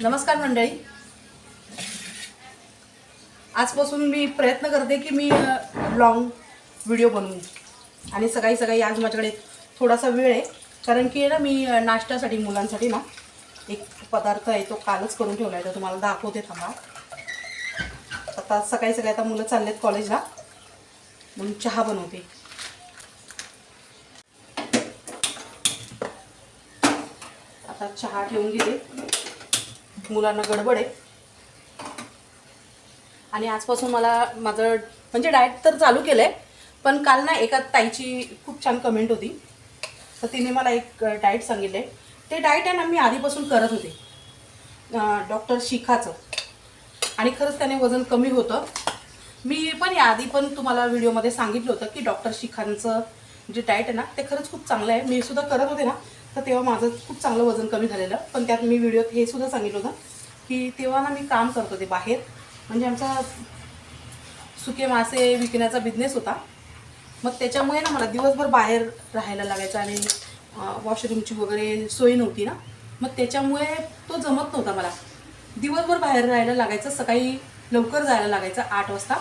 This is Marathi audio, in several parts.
नमस्कार मंडळी. आजपासून मी प्रयत्न करते की मी लॉंग व्हिडिओ बनवू. आणि सकाळी सकाळी आज माझ्याकडे थोडासा वेळ आहे. कारण की ना मी नाश्त्यासाठी मुलांसाठी ना एक पदार्थ आहे तो कालच करून ठेवला आहे. तर तुम्हाला दाखवते थांबा. आता सकाळी सकाळी आता मुलं चाललेत कॉलेजला म्हणून चहा बनवते. आता चहा ठेवून घेते. मुलांना गडबड आहे. आणि आजपासून मला माझं म्हणजे डाएट तर चालू केलं आहे पण काल ना एका ताईची खूप छान कमेंट होती. तर तिने मला एक डाएट सांगितले. ते डाएट आहे ना मी आधीपासून करत होते. डॉक्टर शिखाचं. आणि खरंच त्याने वजन कमी होतं. मी पण याआधी पण तुम्हाला व्हिडिओमध्ये सांगितलं होतं की डॉक्टर शिखांचं जे डाएट आहे ना ते खरंच खूप चांगलं आहे. मी सुद्धा करत होते ना. तर तेव्हा माझं खूप चांगलं वजन कमी झालेलं. पण त्यात मी व्हिडिओत हे सुद्धा सांगितलं होतं की तेव्हा ना मी काम करत होते बाहेर. म्हणजे आमचा सुके मासे विकण्याचा बिझनेस होता. मग त्याच्यामुळे ना मला दिवसभर बाहेर राहायला लागायचं आणि वॉशरूमची वगैरे सोय नव्हती ना. मग त्याच्यामुळे तो जमत नव्हता मला. दिवसभर बाहेर राहायला लागायचं सकाळी लवकर जायला लागायचं आठ वाजता.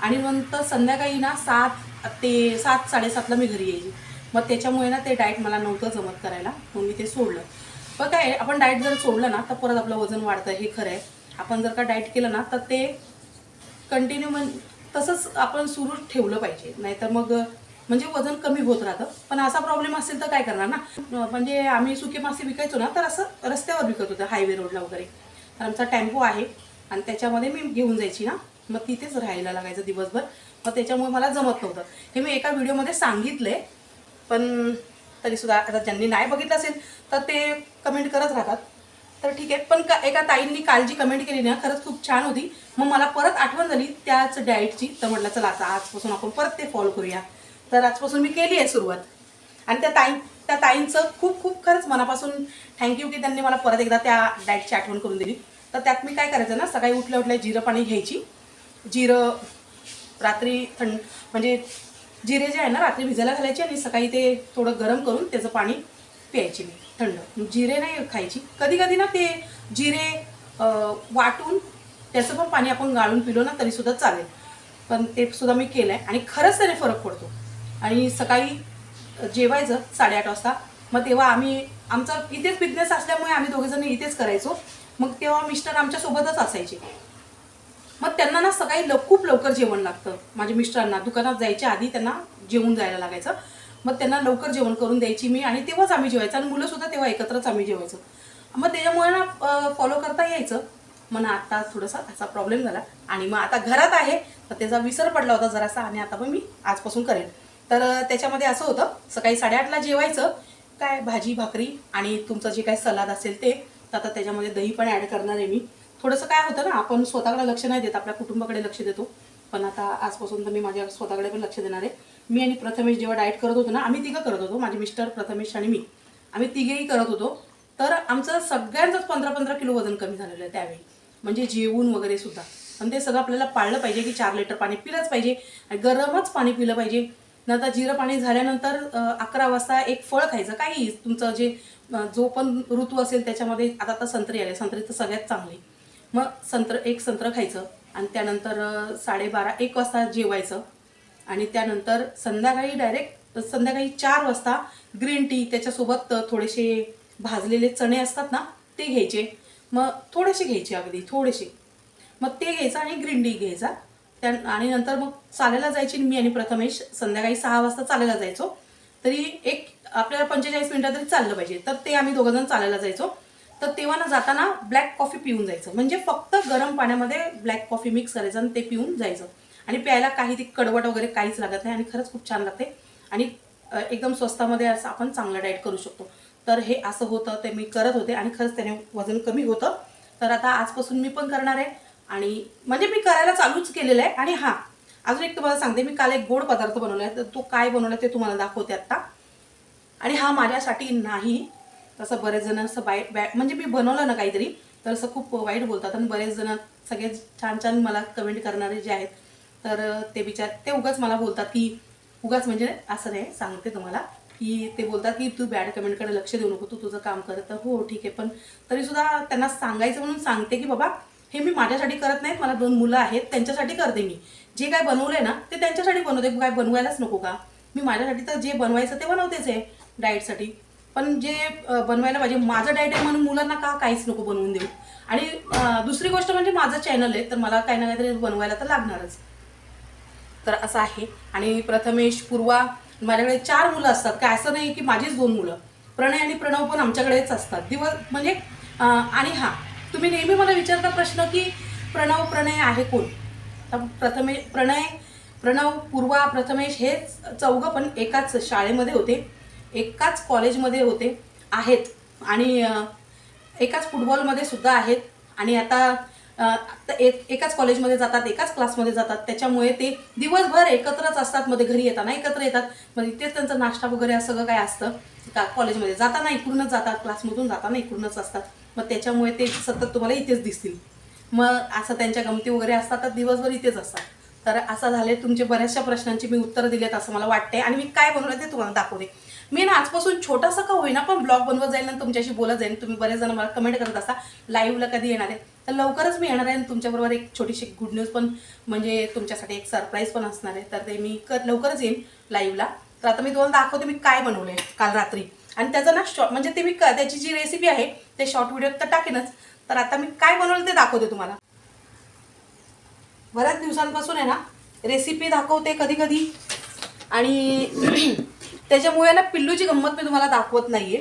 आणि नंतर संध्याकाळी ना सात ते सात साडेसातला मी घरी यायची. मग त्याच्यामुळे ना ते डाएट मला नव्हतं जमत करायला मग मी ते सोडलं. पण काय आहे, आपण डाएट जर सोडलं ना तर परत आपलं वजन वाढतं हे खरं आहे. आपण जर का डाएट केलं ना तर ते कंटिन्यू म्हण तसंच आपण सुरू ठेवलं पाहिजे. नाहीतर मग म्हणजे वजन कमी होत राहतं. पण असा प्रॉब्लेम असेल तर काय करणार ना? म्हणजे आम्ही सुके मासे विकायचो ना तर असं रस्त्यावर विकत होतं हायवे रोडला वगैरे. तर आमचा टेम्पो आहे आणि त्याच्यामध्ये मी घेऊन जायची ना. मग तिथेच राहायला लागायचं दिवसभर. मग त्याच्यामुळे मला जमत नव्हतं. हे मी एका व्हिडिओमध्ये सांगितलं आहे पण तरीसुद्धा आता ज्यांनी नाही बघितलं असेल तर ते कमेंट करत राहतात. तर ठीक आहे पण का एका ताईंनी काल जी कमेंट केली ना खरंच खूप छान होती. मग मला परत आठवण झाली त्याच डाएटची तर म्हटलं चला आता आजपासून आपण परत ते फॉलो करूया. तर आजपासून मी केली आहे सुरुवात. आणि त्या ताई त्या ताईंचं खूप खूप खरंच मनापासून थँक्यू की त्यांनी मला परत एकदा त्या डाएटची आठवण करून दिली. तर त्यात मी काय करायचं ना सकाळी उठल्या उठल्या जिरं पाणी घ्यायची. जिरं रात्री थंड म्हणजे जिरे जे आहे ना रात्री भिजायला घालायचे आणि सकाळी ते थोडं गरम करून त्याचं पाणी प्यायची मी थंड. जिरे नाही खायची. कधी कधी ना ते जिरे वाटून त्याचं पण पाणी आपण गाळून पिलो ना तरीसुद्धा चालेल. पण ते सुद्धा मी केलं आहे आणि खरंच त्याने फरक पडतो. आणि सकाळी जेवायचं साडेआठ वाजता. मग तेव्हा आम्ही आमचा इथेच बिझनेस असल्यामुळे आम्ही दोघेजण इथेच करायचो. मग तेव्हा मिस्टर आमच्यासोबतच असायचे. मग त्यांना ना सकाळी लव खूप लवकर जेवण लागतं. माझ्या मिस्टरांना. दुकानात जायच्या आधी त्यांना जेवून जायला लागायचं. मग त्यांना लवकर जेवण करून द्यायची मी आणि तेव्हाच आम्ही जेवायचं. आणि मुलंसुद्धा तेव्हा एकत्रच आम्ही जेवायचो. मग त्याच्यामुळे ना फॉलो करता यायचं. मग ना आता थोडासा त्याचा प्रॉब्लेम झाला. आणि मग आता घरात आहे तर त्याचा विसर पडला होता जरासा आणि आता पण मी आजपासून करेन. तर त्याच्यामध्ये असं होतं सकाळी साडेआठला जेवायचं. काय भाजी भाकरी आणि तुमचं जे काय सलाद असेल ते. तर आता त्याच्यामध्ये दही पण ॲड करणार आहे मी. थोडंसं काय होतं ना आपण स्वतःकडे लक्ष नाही देत आपल्या कुटुंबाकडे लक्ष देतो. पण आता आजपासून तर मी माझ्या स्वतःकडे पण लक्ष देणार आहे. मी आणि प्रथमेश जेव्हा डाएट करत होतो ना आम्ही तिघं करत होतो माझे मिस्टर प्रथमेश आणि मी. आम्ही तिघेही करत होतो. तर आमचं सगळ्यांचंच पंधरा पंधरा किलो वजन कमी झालेलं आहे त्यावेळी. म्हणजे जेवून वगैरे सुद्धा. पण ते सगळं आपल्याला पाळलं पाहिजे की चार लिटर पाणी पिलंच पाहिजे आणि गरमच पाणी पिलं पाहिजे. नंतर जिरं पाणी झाल्यानंतर अकरा वाजता एक फळ खायचं काही तुमचं जे जो पण ऋतू असेल त्याच्यामध्ये आता आता संत्री आले. संत्री तर सगळ्यात चांगली. मग संत्र एक संत्र खायचं आणि त्यानंतर साडेबारा एक वाजता जेवायचं. आणि त्यानंतर संध्याकाळी डायरेक्ट संध्याकाळी चार वाजता ग्रीन टी त्याच्यासोबत थोडेसे भाजलेले चणे असतात ना ते घ्यायचे. मग थोडेसे घ्यायचे अगदी थोडेसे. मग ते घ्यायचं आणि ग्रीन टी घ्यायचा. त्या आणि नंतर मग चालायला जायची मी आणि प्रथमेश. संध्याकाळी सहा वाजता चालायला जायचो. तरी एक आपल्याला पंचेचाळीस मिनिटं तरी चाललं पाहिजे. तर ते आम्ही दोघंजण चालायला जायचो. तर तेव्हा ना जाताना ब्लॅक कॉफी पिऊन जायचं. म्हणजे फक्त गरम पाण्यामध्ये ब्लॅक कॉफी मिक्स करायचं आणि ते पिऊन जायचं. आणि प्यायला काही ती कडवट वगैरे काहीच लागत नाही आणि खरंच खूप छान लागते. आणि एकदम स्वस्तामध्ये असं आपण चांगलं डाएट करू शकतो. तर हे असं होतं ते मी करत होते आणि खरंच त्याने वजन कमी होतं. तर आता आजपासून मी पण करणार आहे. आणि म्हणजे मी करायला चालूच केलेलं आहे. आणि हां अजून एक तुम्हाला सांगते मी काल एक गोड पदार्थ बनवला आहे. तर तो काय बनवला ते तुम्हाला दाखवते आत्ता. आणि हा माझ्यासाठी नाही. तसं बरेच जण असं वाईट बॅ म्हणजे मी बनवलं ना काहीतरी तर असं खूप वाईट बोलतात. आणि बरेच जण सगळे छान छान मला कमेंट करणारे जे आहेत तर ते विचार ते उगाच मला बोलतात की उगाच म्हणजे असं नाही सांगते तुम्हाला की ते बोलतात की तू बॅड कमेंटकडे लक्ष देऊ नको तू तुझं काम करत तर हो ठीक आहे. पण तरीसुद्धा त्यांना सांगायचं म्हणून सांगते की बाबा हे मी माझ्यासाठी करत नाहीत मला दोन मुलं आहेत त्यांच्यासाठी करते मी. जे काय बनवलंय ना ते त्यांच्यासाठी बनवते काय बनवायलाच नको का? मी माझ्यासाठी तर जे बनवायचं ते बनवतेच आहे डाएटसाठी पण जे बनवायला पाहिजे. माझं डाएट आहे म्हणून मुलांना का काहीच नको बनवून देऊ? आणि दुसरी गोष्ट म्हणजे माझं चॅनल आहे तर मला काही ना काहीतरी बनवायला तर लागणारच. तर असं आहे. आणि प्रथमेश पूर्वा माझ्याकडे चार मुलं असतात. काय असं नाही की माझीच दोन मुलं. प्रणय आणि प्रणव पण आमच्याकडेच असतात. दिवस म्हणजे आणि हां तुम्ही नेहमी मला विचारता प्रश्न की प्रणव प्रणय आहे कोण? तर प्रथमे प्रणय प्रणव पूर्वा प्रथमेश हे चौघं पण एकाच शाळेमध्ये होते. एकाच कॉलेजमध्ये होते आहेत. आणि एकाच फुटबॉलमध्ये सुद्धा आहेत. आणि आता एक एकाच कॉलेजमध्ये जातात एकाच क्लासमध्ये जातात. त्याच्यामुळे ते दिवसभर एकत्रच असतात. मध्ये घरी येताना एकत्र येतात. मग इथेच त्यांचा नाश्ता वगैरे असं सगळं काय असतं. का कॉलेजमध्ये जाताना इकडूनच जातात. क्लासमधून जाताना इकडूनच असतात. मग त्याच्यामुळे ते सतत तुम्हाला इथेच दिसतील. मग असं त्यांच्या गमती वगैरे असतात तर दिवसभर इथेच असतात. तर असं झाले तुमचे बऱ्याचशा प्रश्नांची मी उत्तरं दिलेत असं मला वाटते आणि मी काय बनवलं ते तुम्हाला दाखवते. मी ना आजपासून छोटासा का होईना पण ब्लॉग बनवत जाईल आणि तुमच्याशी बोलत जाईल. तुम्ही बरेच जण मला कमेंट करत असता लाईव्हला कधी येणार आहे? तर लवकरच मी येणार आहे आणि तुमच्याबरोबर एक छोटीशी गुड न्यूज पण म्हणजे तुमच्यासाठी एक सरप्राईज पण असणार आहे. तर ते मी लवकरच येईन लाईव्हला तर आता मी तुम्हाला दाखवते मी काय बनवले काल रात्री. आणि त्याचं ना शॉर्ट म्हणजे ते मी क- त्याची जी रेसिपी आहे ते शॉर्ट व्हिडिओ तर टाकेनच. तर आता मी काय बनवलं ते दाखवते तुम्हाला. बऱ्याच दिवसांपासून आहे ना रेसिपी दाखवते कधी कधी आणि त्याच्यामुळे ना पिल्लूची गंमत मी तुम्हाला दाखवत नाहीये.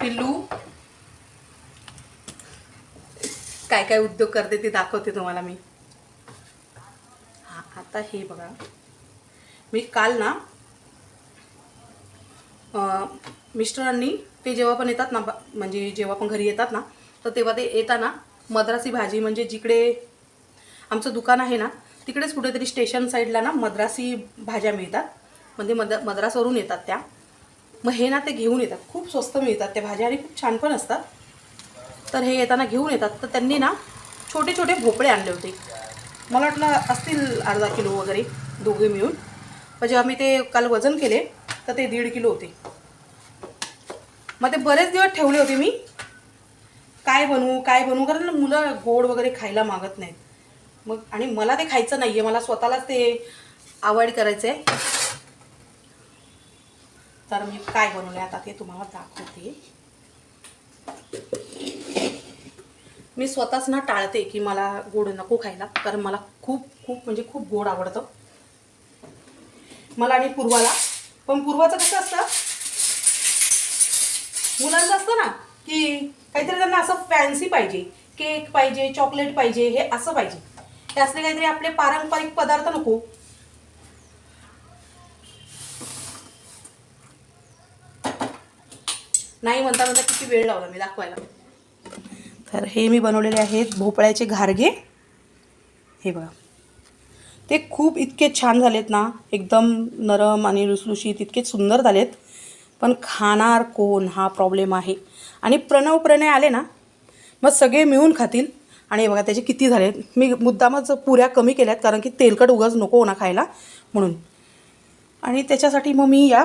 पिल्लू. काय काय उद्योग करते ते दाखवते तुम्हाला मी. हा आता हे बघा. मी काल ना मिस्टरांनी ते जेव्हा पण येतात ना म्हणजे जेव्हा पण घरी येतात ना तर तेव्हा ते येताना मद्रासी भाजी म्हणजे जिकडे आमचं दुकान आहे ना तिकडेच कुठेतरी स्टेशन साईडला ना मद्रासी भाज्या मिळतात. म्हणजे मद मद्रासवरून येतात त्या. मग हे ना ते घेऊन येतात. खूप स्वस्त मिळतात. त्या भाज्या आणि खूप छान पण असतात. तर हे येताना घेऊन येतात. तर त्यांनी ना छोटे छोटे भोपळे आणले होते. मला वाटलं असतील अर्धा किलो वगैरे दोघे मिळून. पण जेव्हा मी ते काल वजन केले तर ते दीड किलो होते. मग ते बरेच दिवस ठेवले होते मी. काय बनवू काय बनवू? कारण मुलं गोड वगैरे खायला मागत नाहीत. मग आणि मला ते खायचं नाही आहे मला स्वतःलाच ते अवॉइड करायचं आहे तर मी काय बनवले आता ते तुम्हाला दाखवते. मी स्वतःच ना टाळते की मला गोड नको खायला कारण मला खूप खूप म्हणजे खूप गोड आवडतं. मला आणि पूर्वाला पण पूर्वाचं कसं असतं? मुलांचं असतं ना की काहीतरी त्यांना असं फॅन्सी पाहिजे केक पाहिजे चॉकलेट पाहिजे हे असं पाहिजे. हे काहीतरी आपले पारंपरिक पदार्थ नको नाही म्हणता म्हणता किती वेळ लावला मी दाखवायला. तर हे मी बनवलेले आहेत भोपळ्याचे घारगे. हे बघा. ते खूप इतके छान झालेत ना एकदम नरम आणि लुसलुशीत इतके सुंदर झालेत. पण खाणार कोण? हा प्रॉब्लेम आहे. आणि प्रणव प्रणय आले ना मग सगळे मिळून खातील. आणि बघा त्याचे किती झालेत मी मुद्दामच पुऱ्या कमी केल्यात कारण की तेलकट उगाच नको ना खायला म्हणून. आणि त्याच्यासाठी मग मी या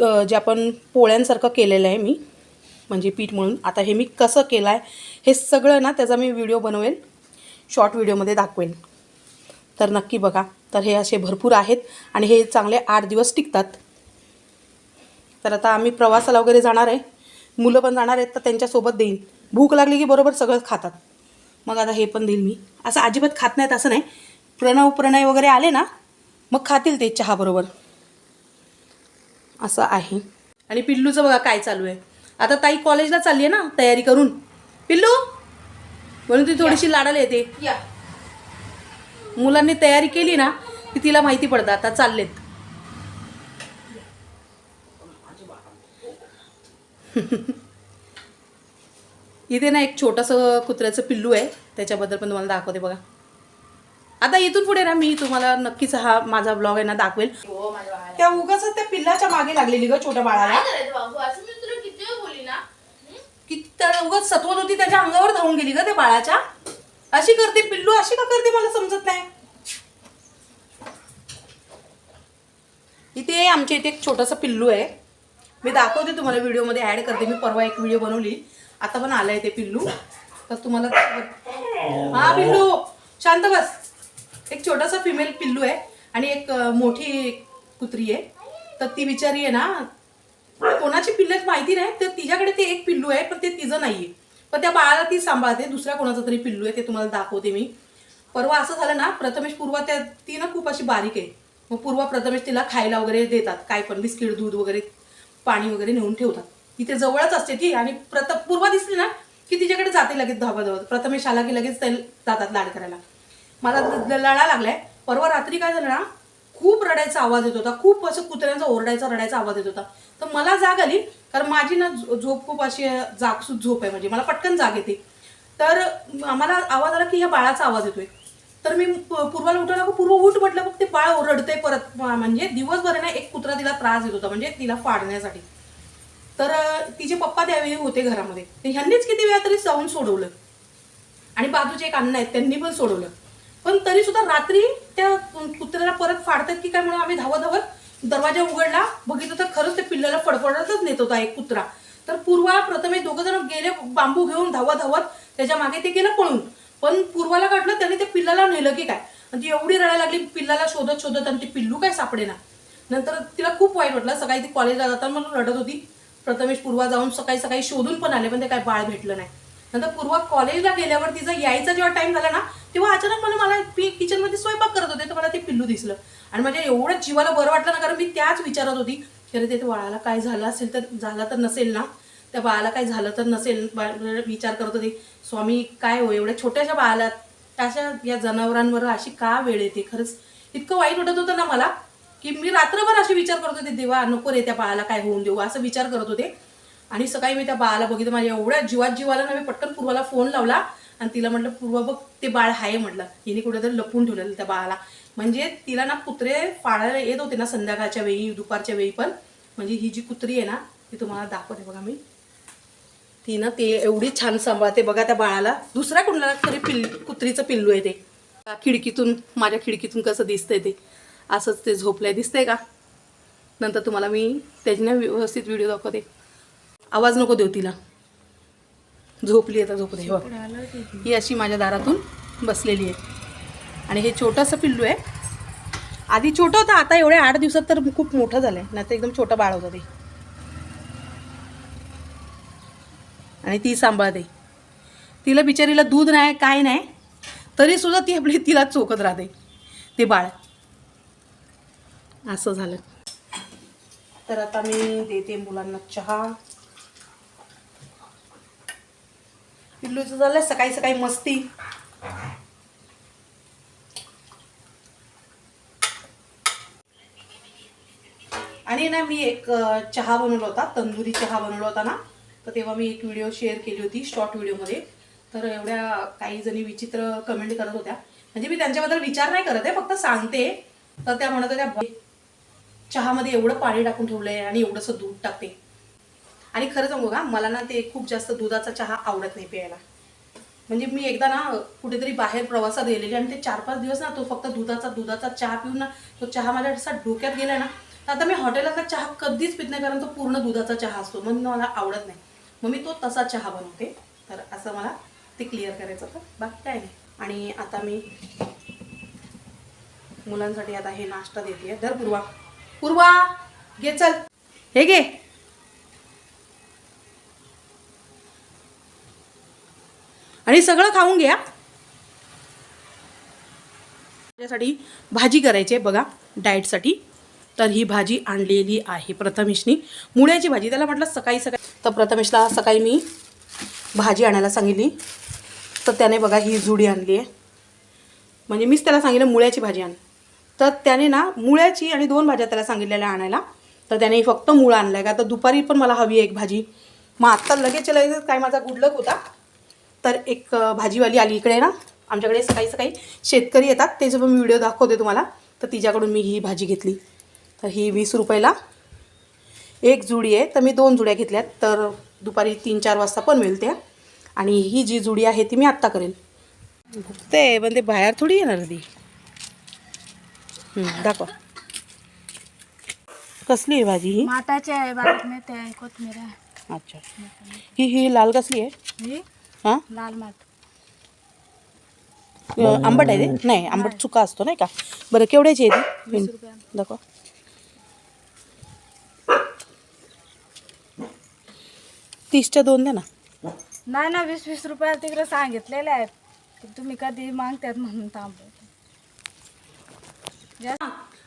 जे आपण पोळ्यांसारखं केलेलं आहे मी म्हणजे पीठ म्हणून आता हे मी कसं केलं आहे हे सगळं ना त्याचा मी व्हिडिओ बनवेल शॉर्ट व्हिडिओमध्ये दाखवेन. तर नक्की बघा तर हे असे भरपूर आहेत आणि हे चांगले आठ दिवस टिकतात. तर आता आम्ही प्रवासाला वगैरे जाणार आहे. मुलं पण जाणार आहेत तर त्यांच्यासोबत देईन. भूक लागली की बरोबर सगळं खातात. मग आता हे पण देईल मी. असं अजिबात खात नाहीत असं नाही. प्रणव प्रणय वगैरे आले ना मग खातील ते चहाबरोबर असं आहे. आणि पिल्लूचं बघा काय चालू आहे. आता ताई कॉलेजला चालली आहे ना तयारी करून. पिल्लू म्हणून ती थोडीशी लाडाला येते. मुलांनी तयारी केली ना की तिला माहिती पडतं आता चाललेत. इथे ना एक छोटंसं कुत्र्याचं पिल्लू आहे त्याच्याबद्दल पण तुम्हाला दाखवते बघा. आता इथून पुढे ना मी तुम्हाला नक्कीच हा माझा ब्लॉग आहे ना दाखवेल. हो त्या उगाच त्या पिल्लाच्या मागे लागलेली ग छोट्या बाळाला. किती उगाच सत्वत होती त्याच्या अंगावर धावून गेली ग त्या बाळाच्या. अशी करते पिल्लू अशी का करते मला समजत नाही. इथे आमच्या इथे एक छोटंसं पिल्लू आहे. मी दाखवते तुम्हाला व्हिडिओमध्ये ॲड करते. मी परवा एक व्हिडिओ बनवली. आता पण आलं आहे ते पिल्लू. तर तुम्हाला हा पिल्लू शांत बस. एक छोटासा फिमेल पिल्लू आहे आणि एक मोठी कुत्री आहे. तर ती बिचारी आहे ना कोणाची पिल्ल माहिती नाही तर तिच्याकडे ते एक पिल्लू आहे पण ते तिचं नाहीये. पण त्या बाळाला ती सांभाळते दुसऱ्या कोणाचं तरी पिल्लू आहे ते तुम्हाला दाखवते मी. परवा असं झालं ना प्रथमेश पूर्वा त्या ती ना खूप अशी बारीक आहे. मग पूर्वा प्रथमेश तिला खायला वगैरे देतात काय पण बिस्किट दूध वगैरे पाणी वगैरे नेऊन ठेवतात. तिथे जवळच असते ती आणि प्रथ पूर्वा दिसली ना की तिच्याकडे जाते लगेच धाबा धावत प्रथमेश आला की लगेच ते जातात लाड करायला. मला ल- लळा लागलाय. परवा रात्री काय झालं ना खूप रडायचा आवाज येत होता. खूप असं कुत्र्यांचा ओरडायचा रडायचा आवाज येत होता. तर मला जाग आली कारण माझी ना झो- झोप खूप अशी जागसूत झोप आहे म्हणजे मला पटकन जाग येते. तर आम्हाला आवाज आला की ह्या बाळाचा आवाज येतोय. तर मी पूर्वाला उठायला का पूर्व उठ म्हटलं मग ते बाळ ओरडतंय परत. म्हणजे दिवसभर ना एक कुत्रा तिला त्रास देत होता म्हणजे तिला फाडण्यासाठी. तर तिचे पप्पा त्यावेळी होते घरामध्ये. तर ह्यांनीच किती वेळा तरी जाऊन सोडवलं. आणि बाजूचे एक अण्णा आहेत त्यांनी पण सोडवलं. पण तरी सुद्धा रात्री त्या कुत्र्याला परत फाडतात की काय म्हणून आम्ही धावत धावत दरवाजा उघडला. बघितलं तर खरंच ते पिल्लाला फडफडतच नेत होता एक कुत्रा. तर पूर्वा प्रथमे दोघं जण गेले बांबू घेऊन धावत धावत त्याच्यामागे ते गेलं पळून. पण पूर्वाला काढलं त्याने ते पिल्लाला नेलं की काय? आणि ती एवढी रडायला लागली पिल्लाला शोधत शोधत आणि ती पिल्लू काय सापडेना? नंतर तिला खूप वाईट वाटलं. सकाळी ती कॉलेजला जाताना म्हणून रडत होती. प्रथमेश पूर्वा जाऊन सकाळी सकाळी शोधून पण आले पण ते काय बाळ भेटलं नाही. नंतर पूर्वा कॉलेजला गेल्यावर तिचा यायचा जेव्हा टाईम झाला ना तेव्हा अचानक मला मला मी किचनमध्ये स्वयंपाक करत होते तर मला ते पिल्लू दिसलं. आणि माझ्या एवढं जीवाला बरं वाटलं ना कारण मी त्याच विचारत होती की अरे ते बाळाला काय झालं असेल तर झालं तर नसेल ना? त्या बाळाला काय झालं तर नसेल? विचार करत होते स्वामी काय हो एवढ्या छोट्याशा बाळाला अशा या जनावरांवर अशी का वेळ येते? खरंच इतकं वाईट वाटत होतं ना मला की मी रात्रभर असे विचार करत होते देवा नको रे त्या बाळाला काय होऊन देऊ? असं विचार करत होते. आणि सकाळी मी त्या बाळाला बघितलं माझ्या एवढ्या जीवात जीवाला ना मी पटकन पूर्वाला फोन लावला आणि तिला म्हटलं पूर्वा बघ ते बाळ आहे म्हटलं. हिने कुठेतरी लपून ठेवलेलं त्या बाळाला. म्हणजे तिला ना कुत्रे पाळायला येत होते ना संध्याकाळच्या वेळी दुपारच्या वेळी पण. म्हणजे ही जी कुत्री आहे ना ती तुम्हाला दाखवते बघा मी. ती ना ते एवढी छान सांभाळते बघा त्या बाळाला. दुसऱ्या कुणाला तरी पिल्ल कुत्रीचं पिल्लू आहे ते. खिडकीतून माझ्या खिडकीतून कसं दिसतंय ते. असंच ते झोपलंय. दिसतंय का? नंतर तुम्हाला मी त्याची ना व्यवस्थित व्हिडिओ दाखवते. आवाज नको देऊ तिला. झोपली आता हे बघ ही अशी माझ्या दारातून बसलेली आहे. आणि हे छोटंसं पिल्लू आहे. आधी छोटं होतं आता एवढ्या आठ दिवसात तर खूप मोठं झालंय. नाही तर एकदम छोटं बाळ होतं ते. आणि ती सांभाळते. तिला बिचारीला दूध नाही काय नाही तरी सुद्धा ती आपली तिला चोखत राहते. ते बाळ. असं झालं. तर आता मी देते मुलांना चहा. पिल्लूचं झालं सकाळी सकाळी मस्ती. आणि ना मी एक चहा बनवला होता तंदुरी चहा बनवला होता ना तर तेव्हा मी एक व्हिडिओ शेअर केली होती शॉर्ट व्हिडिओमध्ये तर एवढ्या काही जणी विचित्र कमेंट करत होत्या. म्हणजे मी त्यांच्याबद्दल विचार नाही करत आहे फक्त सांगते. तर त्या म्हणत होत्या चहामध्ये एवढं पाणी टाकून ठेवलंय आणि एवढंसं दूध टाकते. आणि खरं सांगू का मला ना ते खूप जास्त दुधाचा चहा आवडत नाही प्यायला. म्हणजे मी एकदा ना कुठेतरी बाहेर प्रवासात गेलेली आणि ते चार पाच दिवस ना तो फक्त दुधाचा दुधाचा चहा पिऊन ना तो चहा माझ्या असा डोक्यात गेला ना तर आता मी हॉटेलातला चहा कधीच पित नाही कारण तो पूर्ण दुधाचा चहा असतो. म्हणून मला आवडत नाही. मग मी तो तसा चहा बनवते. तर असं मला ते क्लिअर करायचं होतं. बाकी काय नाही. आणि आता मी मुलांसाठी आता हे नाश्ता देते. दर पूर्वा. पूर्वा घे चल. हे घे. आणि सगळं खाऊन घ्या. त्यासाठी भाजी करायची आहे बघा डाएटसाठी. तर ही भाजी आणलेली आहे प्रथमेशनी. मुळ्याची भाजी त्याला म्हटलं सकाळी सकाळी. तर प्रथमेशला सकाळी मी भाजी आणायला सांगितली. तर त्याने बघा ही जुडी आणली आहे. म्हणजे मीच त्याला सांगितलं मुळ्याची भाजी आण. तर त्याने ना मुळ्याची आणि दोन भाज्या त्याला सांगितलेल्या आणायला. तर त्याने फक्त मुळं आणलं आहे का तर दुपारी पण मला हवी आहे एक भाजी. मग आत्ता लगेच लगेच काय माझा गुडलक होता. तर एक भाजीवाली आली इकडे ना. आमच्याकडे सकाळी सकाळी शेतकरी येतात. त्याचे पण मी व्हिडिओ दाखवते तुम्हाला तर तिच्याकडून मी ही भाजी घेतली. तर ही वीस रुपयाला एक जुडी आहे. तर मी दोन जुड्या घेतल्यात. तर दुपारी तीन चार वाजता पण मिळते. आणि ही जी जुडी आहे ती मी आत्ता करेल भुकते पण ते बाहेर थोडी येणार ती. दाखवा. कसली आहे भाजी ही? माटाचे कोथमीर आहे. अच्छा. ही ही लाल कसली आहे? ही? लाल माठ. अं, आंबट आहे ते? नाही आंबट चुका असतो नाही का? बरं केवढ्याची आहे ती वीस दाखवा. तीसच्या दोन द्या ना. नाही ना वीस वीस रुपये तिकडे सांगितलेले आहेत. पण तुम्ही कधी मागतात म्हणून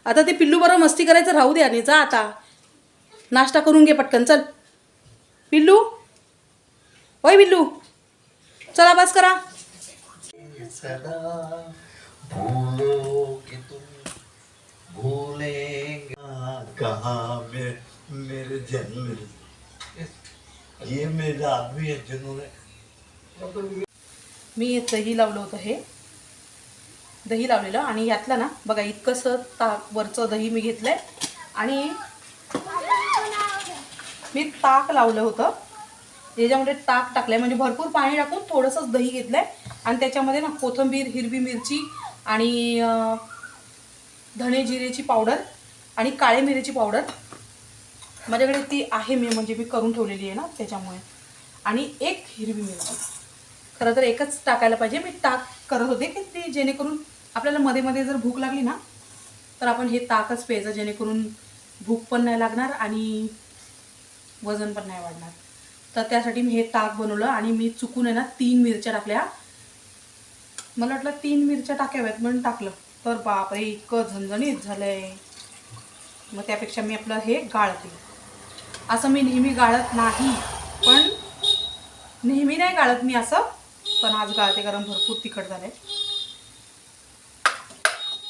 आता ते पिल्लू बरोबर मस्ती करायचं राहू दे आणि जा आता. नाश्ता करून घे पटकन चल. पिल्लू? होय पिल्लू. चला बस करा. मेरे जन्म ये मेरा आदमी है जिन्होंने मी दही लावलं होतं हे. दही लावलेलं आणि यातलं ना बघा इतकंसं ताक वरचं दही मी घेतलंय. आणि मी ताक लावलं होतं. याच्यामध्ये ताक टाकलं म्हणजे भरपूर पाणी टाकून थोडंसंच दही घेतलं आहे आणि त्याच्यामध्ये ना कोथिंबीर हिरवी मिरची आणि धने धणे जिरेची पावडर आणि काळे मिरेची पावडर. माझ्याकडे ती आहे मी म्हणजे मी करून ठेवलेली आहे ना त्याच्यामुळे. आणि एक हिरवी मिरची. खरं तर एकच टाकायला पाहिजे. मी ताक करत होते की ते जेणेकरून आपल्याला मध्ये मध्ये जर भूक लागली ना तर आपण हे ताकच प्यायचं जेणेकरून भूक पण नाही लागणार आणि वजन पण नाही वाढणार. तर त्यासाठी मी हे ताक बनवलं आणि मी चुकून आहे ना तीन मिरच्या टाकल्या. मला वाटलं तीन मिरच्या टाकाव्यात म्हणून टाकलं. तर बापरे इतकं झणझणीत झालंय. मग त्यापेक्षा मी आपलं हे गाळते. असं मी नेहमी गाळत नाही पण नेहमी नाही गाळत मी असं पण आज गाळते कारण भरपूर तिखट झालंय.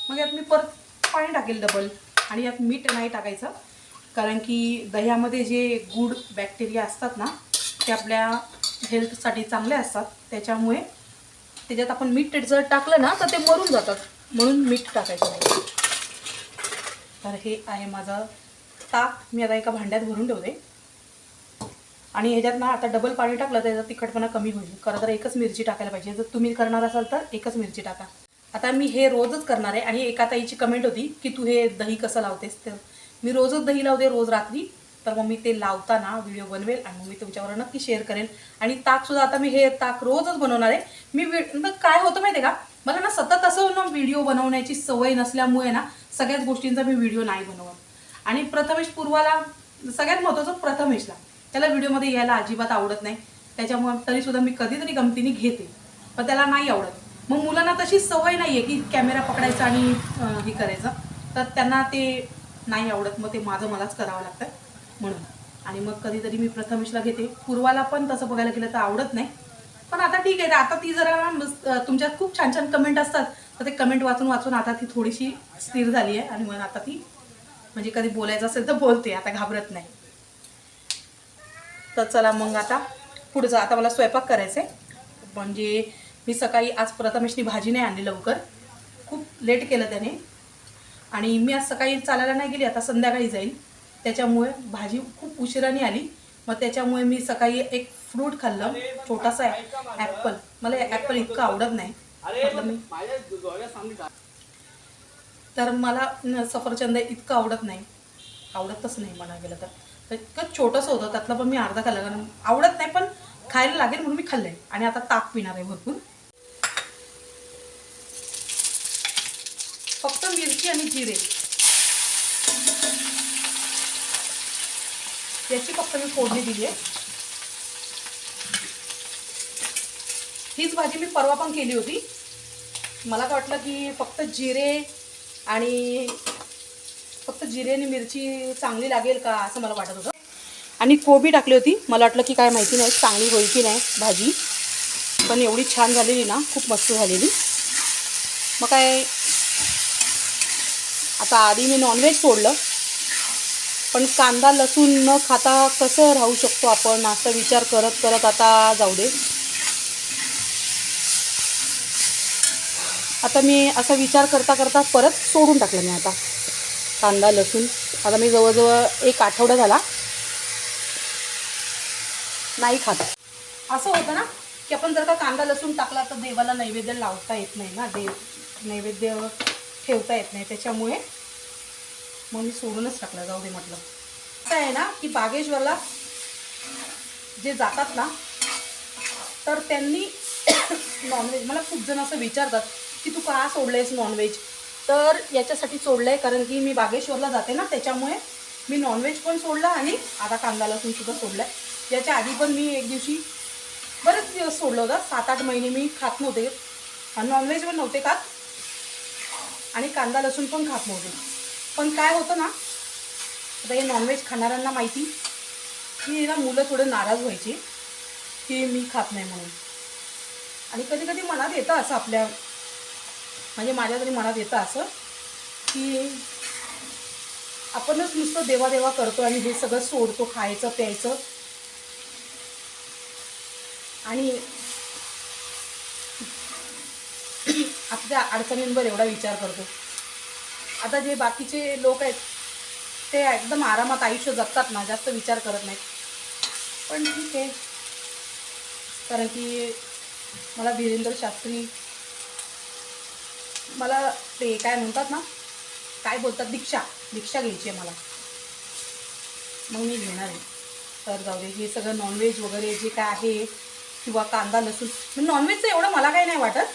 मग यात मी परत पाणी टाकेल डबल आणि यात मीठ नाही टाकायचं कारण की दह्यामध्ये जे गुड बॅक्टेरिया असतात ना ते आपल्या हेल्थसाठी चांगले असतात. त्याच्यामुळे त्याच्यात आपण मीठ जर टाकलं ना तर ते मरून जातात. म्हणून मीठ टाकायचं नाही. तर हे आहे माझं ताक. मी आता एका भांड्यात भरून ठेवते. आणि ह्याच्यात ना आता डबल पाणी टाकलं तर त्याचा तिखटपणा कमी होईल. खरं तर एकच मिरची टाकायला पाहिजे. जर तुम्ही करणार असाल तर एकच मिरची टाका. आता मी हे रोजच करणार आहे. आणि एका ताईची कमेंट होती की तू हे दही कसं लावतेस? तर मी रोजच दही लावते रोज रात्री. तर मग मी ते लावताना व्हिडिओ बनवेल आणि मग मी तुमच्यावर नक्की शेअर करेन आणि ताकसुद्धा आता मी हे ताक रोजच बनवणार आहे. मी मग काय होतं माहिती आहे का? मला ना सतत असं ना व्हिडिओ बनवण्याची सवय नसल्यामुळे ना सगळ्याच गोष्टींचा मी व्हिडिओ नाही बनवत. आणि प्रथमेश पूर्वाला सगळ्यात महत्त्वाचं प्रथमेशला. त्याला व्हिडिओमध्ये यायला अजिबात आवडत नाही. त्याच्यामुळे तरीसुद्धा मी कधीतरी गमतीने घेते. पण त्याला नाही आवडत. मग मुलांना तशी सवय नाही आहे की कॅमेरा पकडायचा आणि हे करायचं. तर त्यांना ते नाही आवडत. मग ते माझं मलाच करावं लागतं. म्हणून. आणि मग कधीतरी मी प्रथमेशला घेते. पूर्वाला पण तसं बघायला गेलं तर आवडत नाही. पण आता ठीक आहे. आता ती जरा तुमच्यात खूप छान छान कमेंट असतात. तर ते कमेंट वाचून वाचून आता ती थोडीशी स्थिर झाली आहे. आणि मग आता ती म्हणजे कधी बोलायचं असेल तर बोलते. आता घाबरत नाही. तर चला मग आता पुढचं आता मला स्वयंपाक करायचा आहे म्हणजे मी सकाळी आज प्रथमेशनी भाजी नाही आणली लवकर. खूप लेट केलं त्याने. आणि मी आज सकाळी चालायला नाही गेली. आता संध्याकाळी जाईल. त्याच्यामुळे भाजी खूप उशिराने आली. मग त्याच्यामुळे मी सकाळी एक फ्रूट खाल्लं. छोटासा ॲपल. मला ॲपल इतकं आवडत नाही. मी तर मला सफरचंद इतकं आवडत नाही. आवडतच नाही म्हणा गेलं तर इतकं छोटंसं होतं. त्यातलं पण मी अर्धा खाल्लं. कारण आवडत नाही पण खायला लागेल म्हणून मी खाल्लंय. आणि आता ताक पिणार आहे भरपूर. फक्त मिरची आणि जिरे. याची फक्त मी फोडणी दिली आहे हीच भाजी मी परवा पण केली होती. मला काय वाटलं की फक्त जिरे आणि फक्त जिरे आणि मिरची चांगली लागेल का असं मला वाटत होतं. आणि कोबी टाकली होती. मला वाटलं की काय माहिती नाही चांगली होईल की नाही भाजी. पण एवढी छान झालेली ना खूप मस्त झालेली. मग काय आता आधी मी नॉनव्हेज सोडलं. पण कांदा लसूण न खाता कसं राहू शकतो आपण? असा विचार करत करत आता जाऊ दे. आता मी असा विचार करता करता परत सोडून टाकलं मी आता. कांदा लसूण. आता मी जवळजवळ एक आठवडा झाला. नाही खात. असं होतं ना की आपण जर का कांदा लसूण टाकला तर देवाला नैवेद्य लावता येत नाही ना. देव नैवेद्य ठेवता येत नाही. त्याच्यामुळे मग मी सोडूनच टाकलं जाऊ दे म्हटलं. असं आहे ना की बागेश्वरला जे जातात ना तर त्यांनी नॉनव्हेज मला खूप जण असं विचारतात की तू का सोडलंयस नॉनव्हेज तर याच्यासाठी सोडलं आहे कारण की मी बागेश्वरला जाते ना त्याच्यामुळे मी नॉनव्हेज पण सोडलं आणि आता कांदा लसूणसुद्धा सोडलं आहे याच्या आधी पण मी एक दिवशी बरेच दिवस सोडलं होतं सात आठ महिने मी खात नव्हते. आणि नॉनव्हेज पण नव्हते खात आणि कांदा लसूण पण खात नव्हते. पण काय होतं ना आता हे नॉनव्हेज खाणाऱ्यांना माहिती की ना मुलं थोडं नाराज व्हायची की मी खात नाही म्हणून. आणि कधी कधी मनात येतं असं आपल्या म्हणजे माझ्या तरी मनात येतं असं की आपणच नुसतं देवादेवा करतो आणि हे सगळं सोडतो खायचं प्यायचं. आणि आपल्या अडचणींवर एवढा विचार करतो. आता जे बाकीचे लोक आहेत ते एकदम आरामात आयुष्य जगतात ना जास्त विचार करत नाहीत. पण ठीक आहे. कारण की मला धीरेंद्र शास्त्री मला ते काय म्हणतात ना काय बोलतात दीक्षा दीक्षा घ्यायची आहे मला. मग मी घेणार आहे. तर जाऊ दे हे सगळं नॉनव्हेज वगैरे जे काय आहे किंवा कांदा लसूण म्हणजे नॉनव्हेजचं एवढं मला काही नाही वाटत.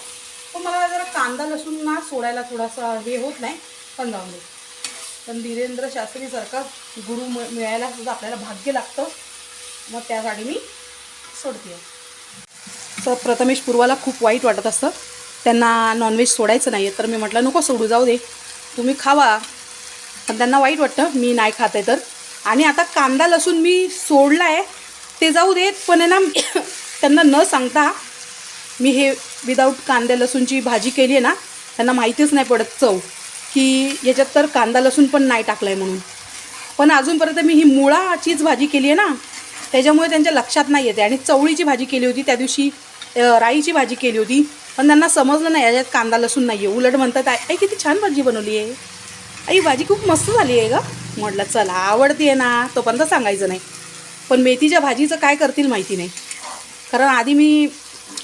पण मला जरा कांदा लसूण ना सोडायला थोडासा हे होत नाही. पण जाऊन दे. पण धीरेंद्र शास्त्रीसारखा गुरु म मिळायला सुद्धा आपल्याला भाग्य लागतं. मग त्यासाठी मी सोडते. तर प्रथमेश पूर्वाला खूप वाईट वाटत असतं. त्यांना नॉनव्हेज सोडायचं नाही आहे तर मी म्हटलं नको सोडू जाऊ दे. तुम्ही खावा. पण त्यांना वाईट वाटतं मी नाही खात आहे तर. आणि आता कांदा लसूण मी सोडला आहे ते जाऊ देत पण आहे ना त्यांना न सांगता मी हे विदाऊट कांद्या लसूणची भाजी केली आहे ना त्यांना माहितीच नाही पडत चव. की याच्यात तर कांदा लसूण पण नाही टाकलं आहे म्हणून. पण अजूनपर्यंत मी ही मुळाचीच भाजी केली आहे ना त्याच्यामुळे त्यांच्या लक्षात नाही येते. आणि चवळीची भाजी केली होती त्या दिवशी राईची भाजी केली होती. पण त्यांना समजलं नाही याच्यात कांदा लसूण नाही आहे उलट म्हणतात आई किती छान भाजी बनवली आहे. आई भाजी खूप मस्त झाली आहे ग. म्हटलं चला आवडते ना. तोपर्यंत सांगायचं नाही. पण मेथीच्या भाजीचं काय करतील माहिती नाही. कारण आधी मी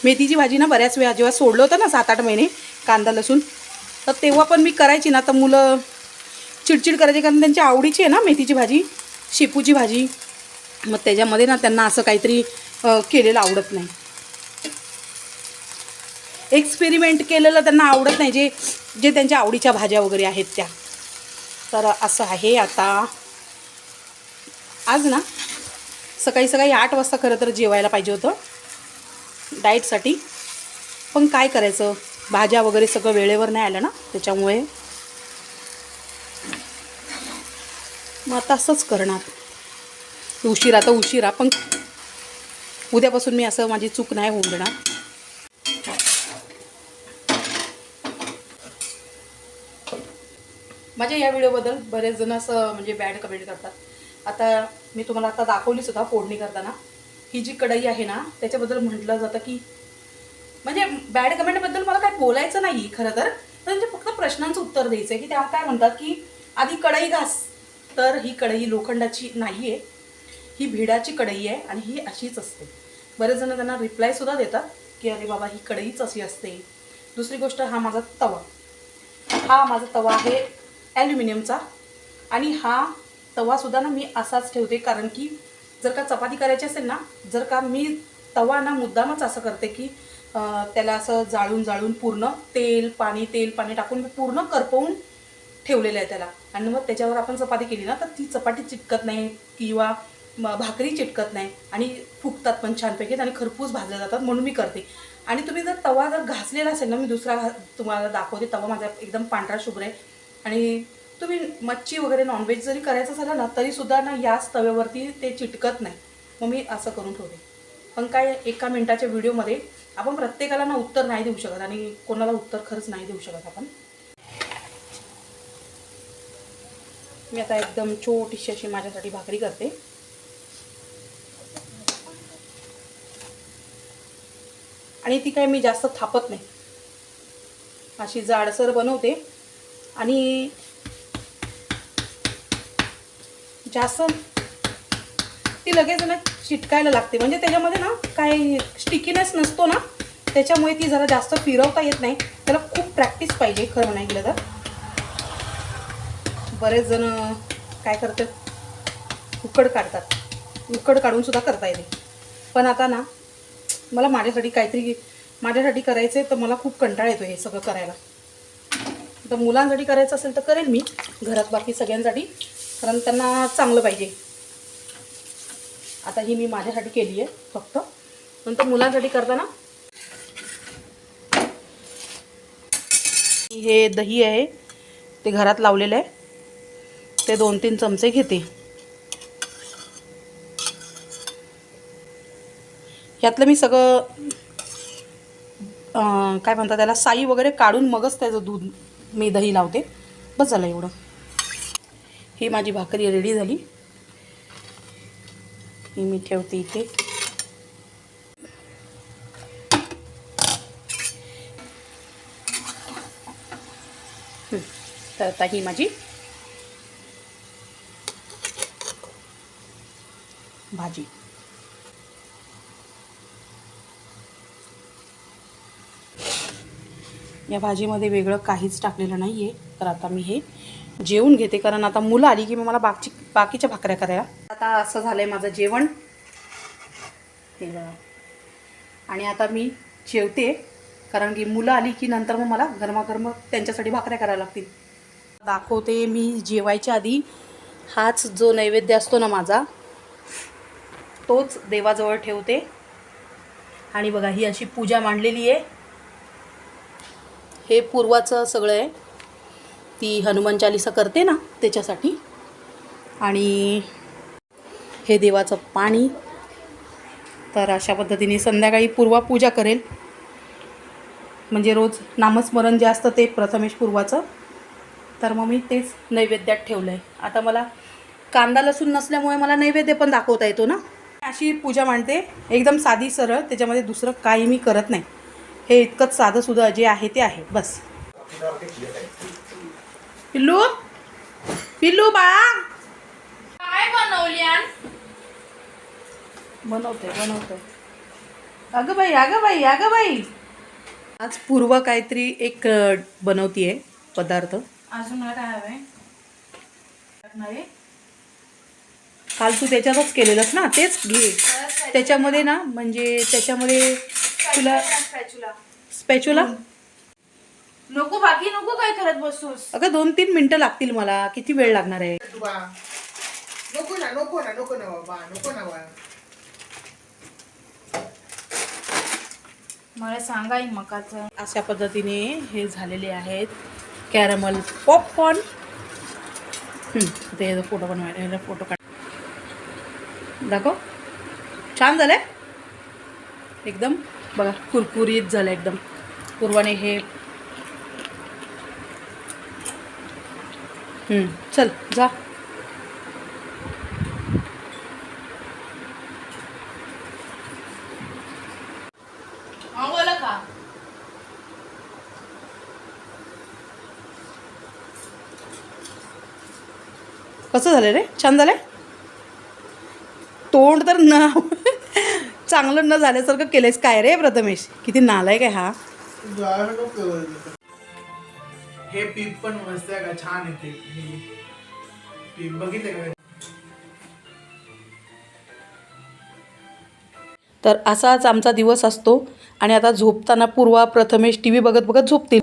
मेथीची भाजी ना बऱ्याच वेळा जेव्हा सोडलं होतं ना सात आठ महिने कांदा लसूण तर तेव्हा पण मी करायची ना तर मुलं चिडचिड करायची कारण त्यांच्या आवडीची आहे ना मेथीची भाजी शेपूची भाजी. मग त्याच्यामध्ये ना त्यांना असं काहीतरी केलेलं आवडत नाही. एक्सपेरिमेंट केलेलं त्यांना आवडत नाही जे जे त्यांच्या आवडीच्या भाज्या वगैरे आहेत त्या. तर असं आहे आता. आज ना सकाळी सकाळी आठ वाजता खरं तर जेवायला पाहिजे होतं. डाएटसाठी पण काय करायचं? भाज्या वगैरे सगळं वेळेवर नाही आलं ना त्याच्यामुळे मग आता असंच करणार. उशिरा तर उशिरा पण उद्यापासून मी असं माझी चूक नाही होऊन देणार. माझ्या या व्हिडिओबद्दल बरेच जण असं म्हणजे बॅड कमेंट करतात. आता मी तुम्हाला आता दाखवली सुद्धा फोडणी करताना. ही जी कढई आहे ना त्याच्याबद्दल म्हटलं जातं की म्हणजे बॅड कमेंटबद्दल मला काय बोलायचं नाही खरं तर. म्हणजे फक्त प्रश्नांचं उत्तर द्यायचं आहे की त्या काय म्हणतात की आधी कढई घास तर ही कढई लोखंडाची नाही आहे ही भिडाची कढई आहे आणि ही अशीच असते. बरेच जण त्यांना रिप्लायसुद्धा देतात की अरे बाबा ही कढईच अशी असते. दुसरी गोष्ट हा माझा तवा. हा माझा तवा आहे ॲल्युमिनियमचा आणि हा तवासुद्धा ना मी असाच ठेवते. कारण की जर का चपाती करायची असेल ना जर का मी तवा ना मुद्दामच असं करते की त्याला असं जाळून जाळून पूर्ण तेल पाणी तेल पाणी टाकून मी पूर्ण करपवून ठेवलेलं आहे त्याला. आणि मग त्याच्यावर आपण चपाती केली ना तर ती चपाती चिटकत नाही किंवा भाकरी चिटकत नाही. आणि फुकतात पण छानपैकी आणि खरपूस भाजल्या जातात म्हणून मी करते. आणि तुम्ही जर तवा जर घासलेला असेल ना मी दुसरा घा- तुम्हाला दाखवते. तवा माझा एकदम पांढरा शुभ्र आहे. आणि तुम्ही मच्छी वगैरे नॉनव्हेज जरी करायचं झालं ना तरीसुद्धा ना याच तव्यावरती ते चिटकत नाही. मग मी असं करून ठेवते. पण काय एका मिनटाच्या व्हिडिओमध्ये आपण प्रत्येकाला ना उत्तर नाही देऊ शकत आणि कोणाला उत्तर खरंच नाही देऊ शकत आपण. मी आता एकदम छोटीशी अशी माझ्यासाठी भाकरी करते. आणि ती काय मी जास्त थापत नाही. अशी जाडसर बनवते. आणि जास्त ती लगेच ना चिटकायला लागते. म्हणजे त्याच्यामध्ये ना काही स्टिकीनेस नसतो ना त्याच्यामुळे ती जरा जास्त फिरवता येत नाही. त्याला खूप प्रॅक्टिस पाहिजे खरं नाही गेलं तर. बरेच जण काय करतात? उकड काढतात. उकड काढून सुद्धा करता येते. पण आता ना मला माझ्यासाठी काहीतरी माझ्यासाठी करायचं आहे तर मला खूप कंटाळा येतो हे सगळं करायला. तर मुलांसाठी करायचं असेल तर करेल मी घरात बाकी सगळ्यांसाठी. कारण त्यांना चांगलं पाहिजे. आता ही मी माझ्यासाठी केली आहे फक्त. नंतर मुलांसाठी करताना. हे दही आहे ते घरात लावलेलं आहे. ते दोन तीन चमचे घेते. यातलं मी सगळं काय म्हणतात त्याला साई वगैरे काढून मगच त्याचं दूध मी दही लावते. बस झालं एवढं. ही माझी भाकरी रेडी झाली. ही मी ठेवते इथे. तर आता ही माझी भाजी. या भाजीमध्ये वेगळं काहीच टाकलेलं नाही आहे तर आता मी हे जेवून घेते कारण आता मुलं आली की मग मला बाकी बाकीच्या भाकऱ्या करायला. आता असं झालं आहे माझं जेवण. हे बघा. आणि आता मी जेवते कारण की मुलं आली की नंतर मग मला गरमागरम त्यांच्यासाठी भाकऱ्या करायला लागतील. दाखवते मी जेवायच्या आधी. हाच जो नैवेद्य असतो ना माझा तोच देवाजवळ ठेवते. आणि बघा ही अशी पूजा मांडलेली आहे. हे पूर्वाचं सगळं आहे. ती हनुमान चालिसा करते ना त्याच्यासाठी. आणि हे देवाचं पाणी. तर अशा पद्धतीने संध्याकाळी पूर्वा पूजा करेल. म्हणजे रोज नामस्मरण जे असतं ते प्रथमेश पूर्वाचं. तर मग मी तेच नैवेद्यात ठेवलं आहे आता मला कांदा लसूण नसल्यामुळे मला नैवेद्य पण दाखवता येतो ना. अशी पूजा मांडते. एकदम साधी सरळ. त्याच्यामध्ये दुसरं काही मी करत नाही. हे इतकंच साधंसुद्धा जे आहे ते आहे. बस. पिल्लू? पिल्लू बाळा? काय बनवली बनवते बनवते. अगं बाई अगं बाई अगं बाई. आज पूर्व काहीतरी एक बनवतीये पदार्थ. अजून मला काय हवंय? काल तू त्याच्यातच केलेलंस ना तेच घे. त्याच्यामध्ये ना म्हणजे त्याच्यामध्ये तुला Spatula. स्पॅच्युला नको बाकी नको काय करत बसूस. अगं दोन तीन मिनटं लागतील मला. किती वेळ लागणार आहे? बा नको ना नको ना नको ना बा नको ना बा मला सांगा मकाचं. अशा पद्धतीने हे झालेले आहेत. Caramel popcorn. ते फोटो बनवायला ह्याला फोटो काढ. दाखव. छान झालं एकदम. बघा कुरकुरीत झालं एकदम. पूर्वाने हे चल जा. कसं झालं रे? छान झालं तोंड तर न चांगलं न झाल्यासारखं केलंयस काय रे प्रथमेश? किती नालाय काय हा. हे पीप पण मस्त आहे का? छान आहे येते पीप. बघितले का? तर असाच आमचा दिवस असतो आणि आता झोपताना पूर्वा प्रथमेश टी व्ही बघत बघत झोपतील.